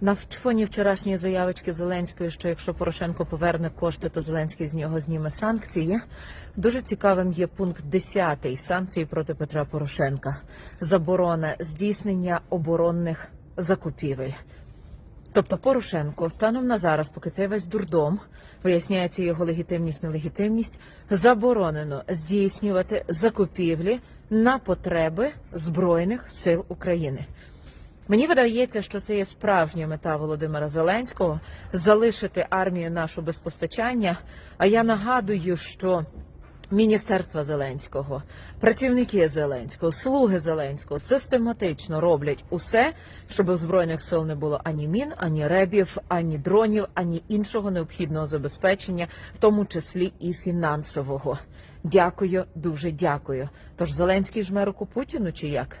На фоні вчорашньої заявочки Зеленської, що якщо Порошенко поверне кошти, то Зеленський з нього зніме санкції. Дуже цікавим є пункт 10 санкції проти Петра Порошенка. Заборона здійснення оборонних закупівель. Тобто Порошенко станом на зараз, поки цей весь дурдом виясняється його легітимність, нелегітимність, заборонено здійснювати закупівлі на потреби збройних сил України. Мені видається, що це є справжня мета Володимира Зеленського залишити армію нашу без постачання. А я нагадую, що Міністерства Зеленського, працівники Зеленського, слуги Зеленського систематично роблять усе, щоб у збройних сил не було ані мін, ані ребів, ані дронів, ані іншого необхідного забезпечення, в тому числі і фінансового. Дякую, дуже дякую. Тож Зеленський жме руку Путіну чи як?